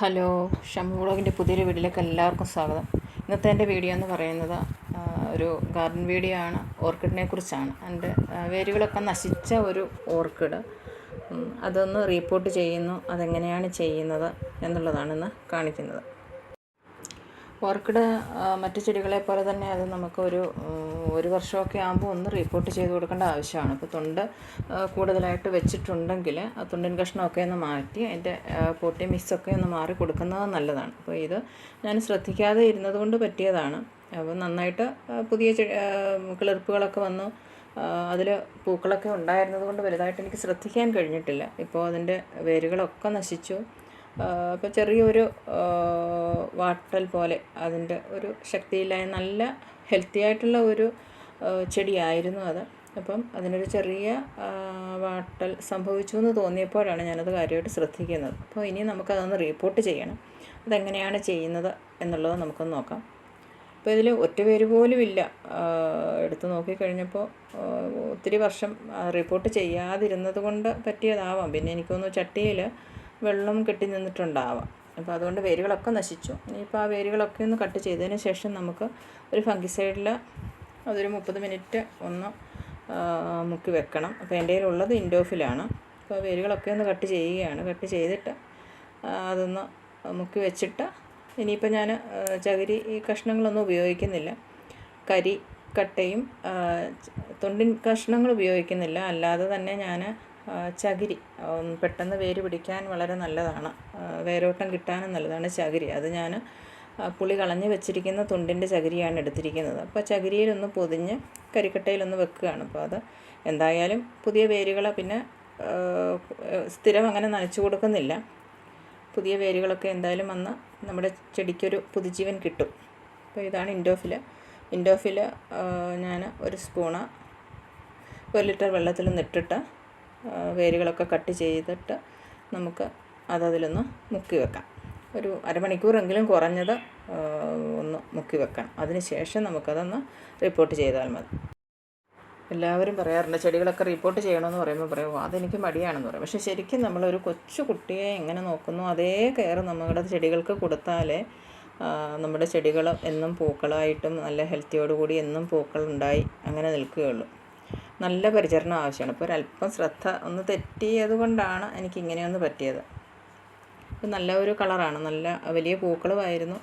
Hello Shammu വ്ളോഗിന്റെ പുതിയൊരു വീഡിയോയിലേക്ക് എല്ലാവർക്കും സ്വാഗതം. ഇന്നത്തെ എന്റെ വീഡിയോ എന്ന് പറയുന്നത് ഒരു ഗാർഡൻ വീഡിയോ ആണ്. ഓർക്കിഡിനെ കുറിച്ചാണ്. എന്റെ വേരുകളൊക്കെ നശിച്ച ഒരു ഓർക്കിഡ്. അതൊന്ന് റീപ്പോർട്ട് ചെയ്യുന്നു. അതെങ്ങനെയാണ് ചെയ്യുന്നത് എന്നുള്ളതാണ് ഇന്ന് കാണിക്കുന്നത്. ഓർക്കിഡ് മറ്റു ചെടികളെ പോലെ തന്നെ അത് നമുക്ക് ഒരു വർഷമൊക്കെ ആകുമ്പോൾ ഒന്ന് റിപ്പോർട്ട് ചെയ്ത് കൊടുക്കേണ്ട ആവശ്യമാണ്. അപ്പോൾ തൊണ്ട് കൂടുതലായിട്ട് വെച്ചിട്ടുണ്ടെങ്കിൽ ആ തൊണ്ടിൻ കഷ്ണമൊക്കെ ഒന്ന് മാറ്റി അതിന്റെ പൊട്ടി മിക്സൊക്കെ ഒന്ന് മാറി കൊടുക്കുന്നത് നല്ലതാണ്. അപ്പോൾ ഇത് ഞാൻ ശ്രദ്ധിക്കാതെ ഇരുന്നത് കൊണ്ട് പറ്റിയതാണ്. അപ്പോൾ നന്നായിട്ട് പുതിയ കിളിർപ്പുകളൊക്കെ വന്നു. അതിൽ പൂക്കളൊക്കെ ഉണ്ടായിരുന്നത് കൊണ്ട് വലുതായിട്ട് എനിക്ക് ശ്രദ്ധിക്കാൻ കഴിഞ്ഞിട്ടില്ല. ഇപ്പോൾ അതിന്റെ വേരുകളൊക്കെ നശിച്ചു. അപ്പോൾ ചെറിയൊരു വാട്ടൽ പോലെ അതിന്റെ ഒരു ശക്തിയില്ലായ നല്ല ഹെൽത്തി ആയിട്ടുള്ള ഒരു ചെടിയായിരുന്നു അത്. അപ്പം അതിനൊരു ചെറിയ വാട്ടൽ സംഭവിച്ചു എന്ന് തോന്നിയപ്പോഴാണ് ഞാനത് കാര്യമായിട്ട് ശ്രദ്ധിക്കുന്നത്. അപ്പോൾ ഇനി നമുക്കതൊന്ന് റിപ്പോർട്ട് ചെയ്യണം. അതെങ്ങനെയാണ് ചെയ്യുന്നത് എന്നുള്ളത് നമുക്കൊന്ന് നോക്കാം. അപ്പോൾ ഇതിൽ ഒറ്റ പേര് പോലും ഇല്ല. എടുത്ത് നോക്കിക്കഴിഞ്ഞപ്പോൾ ഒത്തിരി വർഷം റിപ്പോർട്ട് ചെയ്യാതിരുന്നത് കൊണ്ട് പറ്റിയതാവാം. പിന്നെ എനിക്കൊന്ന് ചട്ടിയിൽ വെള്ളം കെട്ടി നിന്നിട്ടുണ്ടാവാം. അപ്പോൾ അതുകൊണ്ട് വേരുകളൊക്കെ നശിച്ചു. ഇനിയിപ്പോൾ ആ വേരുകളൊക്കെ ഒന്ന് കട്ട് ചെയ്തതിന് ശേഷം നമുക്ക് ഒരു ഫംഗിസൈഡിൽ അതൊരു മുപ്പത് മിനിറ്റ് ഒന്ന് മുക്കി വെക്കണം. അപ്പോൾ എന്റെ കയ്യിലുള്ളത് ഇൻഡോഫിലാണ്. അപ്പോൾ വേരുകളൊക്കെ ഒന്ന് കട്ട് ചെയ്യുകയാണ്. കട്ട് ചെയ്തിട്ട് അതൊന്ന് മുക്കി വെച്ചിട്ട് ഇനിയിപ്പോൾ ഞാൻ ചകിരി ഈ കഷ്ണങ്ങളൊന്നും ഉപയോഗിക്കുന്നില്ല. കരി കട്ടയും തൊണ്ടിൻ കഷ്ണങ്ങൾ ഉപയോഗിക്കുന്നില്ല. അല്ലാതെ തന്നെ ഞാൻ ചകിരി. പെട്ടെന്ന് വേര് പിടിക്കാൻ വളരെ നല്ലതാണ്. വേരോട്ടം കിട്ടാനും നല്ലതാണ് ചകിരി. അത് ഞാൻ പുളി കളഞ്ഞ് വെച്ചിരിക്കുന്ന തുണ്ടിന്റെ ചകിരിയാണ് എടുത്തിരിക്കുന്നത്. അപ്പോൾ ചകിരിയിലൊന്ന് പൊതിഞ്ഞ് കരിക്കട്ടയിലൊന്ന് വെക്കുകയാണ്. അപ്പോൾ അത് എന്തായാലും പുതിയ വേരുകൾ പിന്നെ സ്ഥിരം അങ്ങനെ നനച്ചു കൊടുക്കുന്നില്ല. പുതിയ വേരുകളൊക്കെ എന്തായാലും വന്ന് നമ്മുടെ ചെടിക്കൊരു പുതുജീവൻ കിട്ടും. അപ്പോൾ ഇതാണ് ഇൻഡോഫിൽ ഇൻഡോഫിൽ ഞാൻ ഒരു സ്പൂണ് ഒരു ലിറ്റർ വെള്ളത്തിൽ നിട്ടിട്ട് വേരുകളൊക്കെ കട്ട് ചെയ്തിട്ട് നമുക്ക് അതതിലൊന്ന് മുക്കി വെക്കാം. ഒരു അരമണിക്കൂറെങ്കിലും കുറഞ്ഞത് ഒന്ന് മുക്കി വെക്കണം. അതിന് ശേഷം നമുക്കതൊന്ന് റിപ്പോർട്ട് ചെയ്താൽ മതി. എല്ലാവരും പറയാറുണ്ട് ചെടികളൊക്കെ റിപ്പോർട്ട് ചെയ്യണമെന്ന് പറയുമ്പോൾ പറയും "ഓ, അതെനിക്ക് മടിയാണെന്ന് പറയും. പക്ഷേ ശരിക്കും നമ്മളൊരു കൊച്ചു കുട്ടിയെ എങ്ങനെ നോക്കുന്നു അതേ കെയർ നമ്മുടെ ചെടികൾക്ക് കൊടുത്താലേ നമ്മുടെ ചെടികൾ എന്നും പൂക്കളായിട്ടും നല്ല ഹെൽത്തിയോടുകൂടി എന്നും പൂക്കളുണ്ടായി അങ്ങനെ നിൽക്കുകയുള്ളൂ. നല്ല പരിചരണം ആവശ്യമാണ്. ഇപ്പോൾ ഒരല്പം ശ്രദ്ധ ഒന്ന് തെറ്റിയത് കൊണ്ടാണ് എനിക്ക് ഇങ്ങനെയൊന്ന് പറ്റിയത്. ഇപ്പം നല്ല ഒരു കളറാണ്. നല്ല വലിയ പൂക്കളുമായിരുന്നു.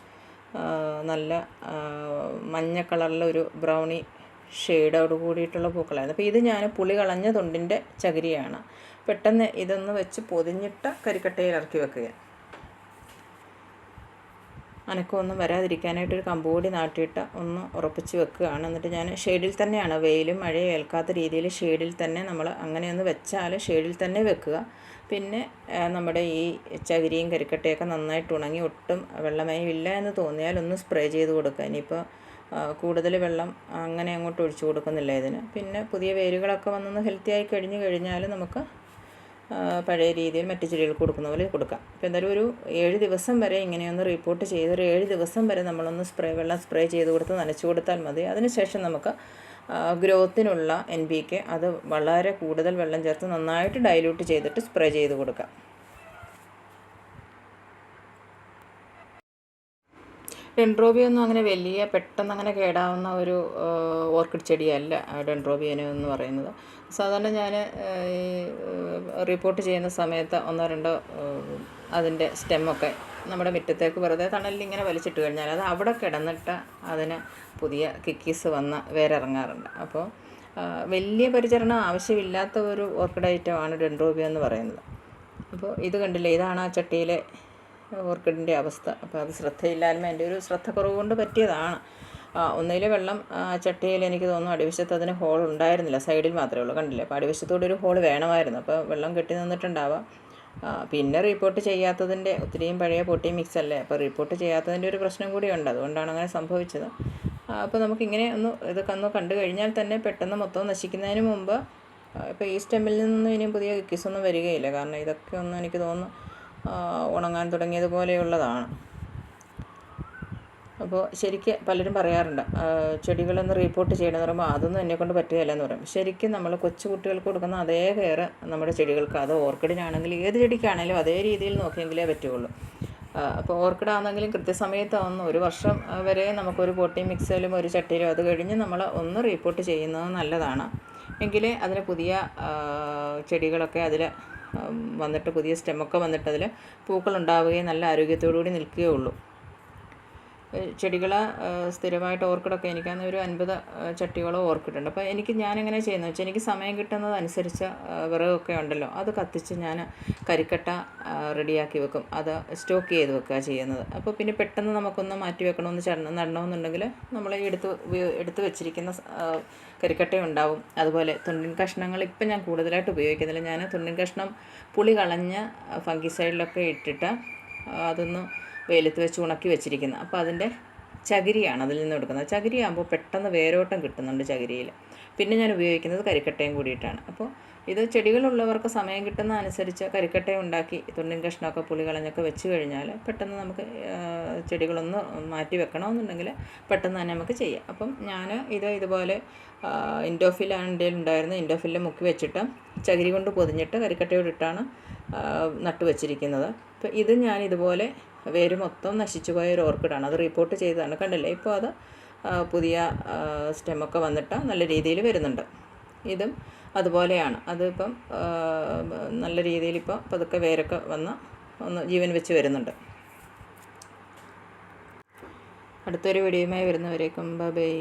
നല്ല മഞ്ഞ കളറിലൊരു ബ്രൗണി ഷെയ്ഡോട് കൂടിയിട്ടുള്ള പൂക്കളായിരുന്നു. അപ്പോൾ ഇത് ഞാൻ പുളി കളഞ്ഞ തൊണ്ടിന്റെ ചകിരിയാണ്. പെട്ടെന്ന് ഇതൊന്ന് വെച്ച് പൊതിഞ്ഞിട്ട് കരിക്കട്ടയിൽ ഇറക്കി വെക്കുക. അനക്കമൊന്നും വരാതിരിക്കാനായിട്ട് ഒരു കമ്പുകൂടി നാട്ടിയിട്ട് ഒന്ന് ഉറപ്പിച്ച് വെക്കുകയാണ്. എന്നിട്ട് ഞാൻ ഷെയ്ഡിൽ തന്നെയാണ്. വെയിലും മഴയും ഏൽക്കാത്ത രീതിയിൽ ഷെയ്ഡിൽ തന്നെ നമ്മൾ അങ്ങനെ ഒന്ന് വെച്ചാൽ ഷെയ്ഡിൽ തന്നെ വെക്കുക. പിന്നെ നമ്മുടെ ഈ ചകിരിയും കരിക്കട്ടയൊക്കെ നന്നായിട്ട് ഉണങ്ങി ഒട്ടും വെള്ളമയം ഇല്ല എന്ന് തോന്നിയാൽ ഒന്ന് സ്പ്രേ ചെയ്ത് കൊടുക്കുക. ഇനിയിപ്പോൾ കൂടുതൽ വെള്ളം അങ്ങനെ അങ്ങോട്ട് ഒഴിച്ചു കൊടുക്കുന്നില്ല ഇതിന്. പിന്നെ പുതിയ വേരുകളൊക്കെ വന്നൊന്ന് ഹെൽത്തി ആയി കഴിഞ്ഞ് കഴിഞ്ഞാൽ നമുക്ക് പഴയ രീതിയിൽ മറ്റു ചെടികൾക്ക് കൊടുക്കുന്ന പോലെ കൊടുക്കാം. അപ്പോൾ എന്തായാലും ഒരു ഏഴ് ദിവസം വരെ ഇങ്ങനെയൊന്ന് റിപ്പോർട്ട് ചെയ്ത് ഒരു ഏഴ് ദിവസം വരെ നമ്മളൊന്ന് സ്പ്രേ വെള്ളം സ്പ്രേ ചെയ്ത് കൊടുത്ത് നനച്ചു കൊടുത്താൽ മതി. അതിനുശേഷം നമുക്ക് ഗ്രോത്തിനുള്ള എൻ പി കെ അത് വളരെ കൂടുതൽ വെള്ളം ചേർത്ത് നന്നായിട്ട് ഡൈല്യൂട്ട് ചെയ്തിട്ട് സ്പ്രേ ചെയ്ത് കൊടുക്കാം. ഡെൻഡ്രോബിയൊന്നും അങ്ങനെ വലിയ പെട്ടെന്ന് അങ്ങനെ കേടാവുന്ന ഒരു ഓർക്കിഡ് ചെടിയല്ല ഡെൻഡ്രോബിയന് എന്ന് പറയുന്നത്. സാധാരണ ഞാൻ ഈ റിപ്പോർട്ട് ചെയ്യുന്ന സമയത്ത് ഒന്നോ രണ്ടോ അതിന്റെ സ്റ്റെമ്മൊക്കെ നമ്മുടെ മുറ്റത്തേക്ക് വെറുതെ തണലിൽ ഇങ്ങനെ വലിച്ചിട്ട് കഴിഞ്ഞാൽ അത് അവിടെ കിടന്നിട്ട് അതിന് പുതിയ കിക്കീസ് വന്ന് വേരിറങ്ങാറുണ്ട്. അപ്പോൾ വലിയ പരിചരണം ആവശ്യമില്ലാത്ത ഒരു ഓർക്കിഡ് ഐറ്റമാണ് ഡെൻഡ്രോബിയ എന്ന് പറയുന്നത്. അപ്പോൾ ഇത് കണ്ടില്ലേ? ഇതാണ് ആ ചട്ടിയിലെ ഓർക്കിഡിന്റെ അവസ്ഥ. അപ്പോൾ അത് ശ്രദ്ധയില്ലായ്മ എന്റെ ഒരു ശ്രദ്ധക്കുറവ് കൊണ്ട് പറ്റിയതാണ്. ഒന്നിലെ വെള്ളം ചട്ടിയിൽ എനിക്ക് തോന്നുന്നു അടിവശത്ത് അതിന് ഹോൾ ഉണ്ടായിരുന്നില്ല. സൈഡിൽ മാത്രമേ ഉള്ളൂ. കണ്ടില്ലേ? അപ്പോൾ അടിവശത്തോടെ ഒരു ഹോൾ വേണമായിരുന്നു. അപ്പോൾ വെള്ളം കെട്ടി നിന്നിട്ടുണ്ടാവാം. പിന്നെ റിപ്പോർട്ട് ചെയ്യാത്തതിന്റെ ഒത്തിരിയും പഴയ പൊട്ടി മിക്സ് അല്ലേ? അപ്പോൾ റിപ്പോർട്ട് ചെയ്യാത്തതിന്റെ ഒരു പ്രശ്നം കൂടിയുണ്ട്. അതുകൊണ്ടാണ് അങ്ങനെ സംഭവിച്ചത്. അപ്പോൾ നമുക്കിങ്ങനെ ഒന്ന് ഇതൊക്കെ ഒന്ന് കണ്ടു കഴിഞ്ഞാൽ തന്നെ പെട്ടെന്ന് മൊത്തം നശിക്കുന്നതിന് മുമ്പ് ഇപ്പോൾ ഈ സ്റ്റെമ്മിൽ നിന്നും ഇനിയും പുതിയ കിസ് ഒന്നും വരികയില്ല. കാരണം ഇതൊക്കെ ഒന്നും എനിക്ക് തോന്നുന്നു ഉണങ്ങാൻ തുടങ്ങിയതുപോലെയുള്ളതാണ് അപ്പോൾ ശരിക്ക് പലരും പറയാറുണ്ട് ചെടികളൊന്ന് റീപ്പോർട്ട് ചെയ്യണമെന്ന് പറയുമ്പോൾ അതൊന്നും എന്നെക്കൊണ്ട് പറ്റുകയില്ല എന്ന് പറയും. ശരിക്കും നമ്മൾ കൊച്ചു കുട്ടികൾക്ക് കൊടുക്കുന്ന അതേ കെയർ നമ്മുടെ ചെടികൾക്ക് അത് ഓർക്കിഡിനാണെങ്കിൽ ഏത് ചെടിക്കാണെങ്കിലും അതേ രീതിയിൽ നോക്കിയെങ്കിലേ പറ്റുകയുള്ളൂ. അപ്പോൾ ഓർക്കിഡാണെങ്കിലും കൃത്യസമയത്ത് ഒന്ന് ഒരു വർഷം വരെ നമുക്കൊരു പോട്ടി മിക്സിലും ഒരു ചട്ടിയിലും അത് കഴിഞ്ഞ് നമ്മൾ ഒന്ന് റീപ്പോർട്ട് ചെയ്യുന്നത് നല്ലതാണ്. എങ്കിലേ അതിന് പുതിയ ചെടികളൊക്കെ അതിൽ വന്നിട്ട് പുതിയ സ്റ്റെമൊക്കെ വന്നിട്ട് അതിൽ പൂക്കളുണ്ടാവുകയും നല്ല ആരോഗ്യത്തോടു കൂടി നിൽക്കുകയുള്ളൂ. ചെടികൾ സ്ഥിരമായിട്ട് ഓർക്കിഡൊക്കെ എനിക്കാണെങ്കിൽ ഒരു അൻപത് ചട്ടിയോളം ഓർക്കിഡുണ്ട് അപ്പോൾ എനിക്ക് ഞാൻ എങ്ങനെ ചെയ്യുന്നത് വെച്ചാൽ എനിക്ക് സമയം കിട്ടുന്നതനുസരിച്ച് വിറകൊക്കെ ഉണ്ടല്ലോ അത് കത്തിച്ച് ഞാൻ കരിക്കട്ട റെഡിയാക്കി വെക്കും. അത് സ്റ്റോക്ക് ചെയ്ത് വെക്കുക ചെയ്യുന്നത്. അപ്പോൾ പിന്നെ പെട്ടെന്ന് നമുക്കൊന്ന് മാറ്റി വെക്കണമെന്ന് ചടണം നടണമെന്നുണ്ടെങ്കിൽ നമ്മൾ എടുത്ത് എടുത്ത് വെച്ചിരിക്കുന്ന കരിക്കട്ട ഉണ്ടാവും അതുപോലെ തുണ്ടിൻ കഷ്ണങ്ങൾ ഇപ്പം ഞാൻ കൂടുതലായിട്ട് ഉപയോഗിക്കുന്നില്ല. ഞാൻ തുണ്ടിൻ കഷ്ണം പുളി കളഞ്ഞ് ഫംഗിസൈഡിലൊക്കെ ഇട്ടിട്ട് അതൊന്ന് വെയിലത്ത് വെച്ച് ഉണക്കി വെച്ചിരിക്കുന്നത് അപ്പോൾ അതിന്റെ ചകിരിയാണ് അതിൽ നിന്ന് എടുക്കുന്നത്. ചകിരിയാകുമ്പോൾ പെട്ടെന്ന് വേരോട്ടം കിട്ടുന്നുണ്ട് ചകിരിയിൽ. പിന്നെ ഞാൻ ഉപയോഗിക്കുന്നത് കരിക്കട്ടയും കൂടിയിട്ടാണ്. അപ്പോൾ ഇത് ചെടികളുള്ളവർക്ക് സമയം കിട്ടുന്ന അനുസരിച്ച് കരിക്കട്ടയും ഉണ്ടാക്കി തുണ്ടിൻ കഷ്ണമൊക്കെ പുളി കളഞ്ഞൊക്കെ വെച്ച് കഴിഞ്ഞാൽ പെട്ടെന്ന് നമുക്ക് ചെടികളൊന്ന് മാറ്റി വെക്കണമെന്നുണ്ടെങ്കിൽ പെട്ടെന്ന് തന്നെ നമുക്ക് ചെയ്യാം. അപ്പം ഞാൻ ഇത് ഇതുപോലെ ഇൻഡോഫിലാണ് എന്റെ ഉണ്ടായിരുന്നത് ഇൻഡോഫിലിൽ മുക്കി വെച്ചിട്ട് ചകിരി കൊണ്ട് പൊതിഞ്ഞിട്ട് കരിക്കട്ടയോടിട്ടാണ് ആ, നട്ടു വെച്ചിരിക്കുന്നത് അപ്പോൾ ഇത് ഞാൻ ഇതുപോലെ വേര് മൊത്തം നശിച്ചു പോയ ഒരു ഓർക്കിഡാണ്. അത് റിപ്പോർട്ട് ചെയ്തതാണ്. കണ്ടില്ലേ? ഇപ്പോൾ അത് പുതിയ സ്റ്റെമൊക്കെ വന്നിട്ട് നല്ല രീതിയിൽ വരുന്നുണ്ട്. ഇതും അതുപോലെയാണ്. അതിപ്പം നല്ല രീതിയിൽ ഇപ്പോൾ പതുക്കെ വേരൊക്കെ വന്ന് ഒന്ന് ജീവൻ വെച്ച് വരുന്നുണ്ട്. അടുത്തൊരു വീഡിയോയുമായി വരുന്നവരേക്കും ബൈ.